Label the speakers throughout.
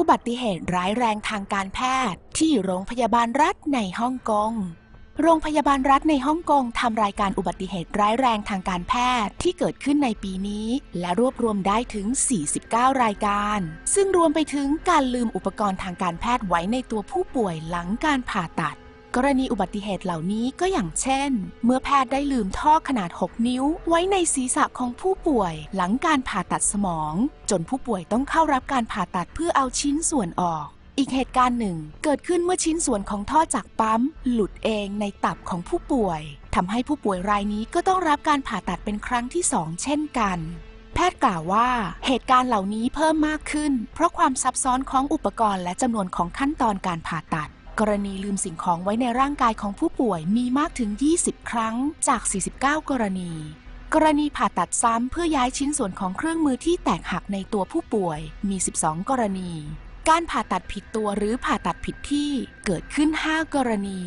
Speaker 1: อุบัติเหตุร้ายแรงทางการแพทย์ ที่โรงพยาบาลรัฐในฮ่องกงโรงพยาบาลรัฐในฮ่องกงทำรายการอุบัติเหตุร้ายแรงทางการแพทย์ที่เกิดขึ้นในปีนี้ และรวบรวมได้ถึง 49 รายการ ซึ่งรวมไปถึงการลืมอุปกรณ์ทางการแพทย์ไว้ในตัวผู้ป่วยหลังการผ่าตัด กรณีอุบัติเหตุเหล่านี้ก็อย่างเช่น เมื่อแพทย์ได้ลืมท่อขนาด 6 นิ้ว ไว้ในศีรษะของผู้ป่วย หลังการผ่าตัดสมอง จนผู้ป่วยต้องเข้ารับการผ่าตัดเพื่อเอาชิ้นส่วนออก อีกเหตุการณ์หนึ่ง เกิดขึ้นเมื่อชิ้นส่วนของท่อจากปั๊ม หลุดเองในตับของผู้ป่วยทำให้ผู้ป่วยรายนี้ก็ต้องรับการผ่าตัดเป็นครั้งที่สองเช่นกันแพทย์กล่าวว่าเหตุการณ์เหล่านี้เพิ่มมากขึ้น เพราะความซับซ้อนของอุปกรณ์และจำนวนของขั้นตอนการผ่าตัด กรณีลืมสิ่งของไว้ในร่างกายของผู้ป่วยมีมากถึง 20 ครั้งจาก 49 กรณี กรณีผ่าตัดซ้ำเพื่อย้ายชิ้นส่วนของเครื่องมือที่แตกหักในตัวผู้ป่วยมี 12 กรณี การผ่าตัดผิดตัวหรือผ่าตัดผิดที่เกิดขึ้น 5 กรณี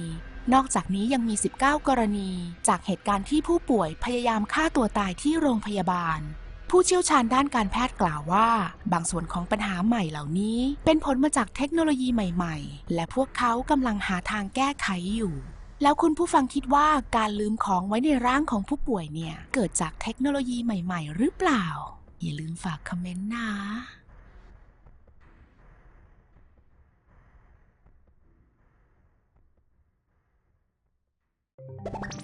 Speaker 1: นอกจากนี้ยังมี 19 กรณี จากเหตุการณ์ที่ผู้ป่วยพยายามฆ่าตัวตายที่โรงพยาบาล ผู้เชี่ยวชาญด้านการแพทย์กล่าวว่า บางส่วนของปัญหาใหม่เหล่านี้ เป็นผลมาจากเทคโนโลยีใหม่ ๆ และพวกเขากำลังหาทางแก้ไขอยู่แล้วคุณผู้ฟังคิดว่าการลืมของไว้ในร่างของผู้ป่วยเนี่ย เกิดจากเทคโนโลยีใหม่ ๆ หรือเปล่า อย่าลืมฝากคอมเมนต์นะ
Speaker 2: Thank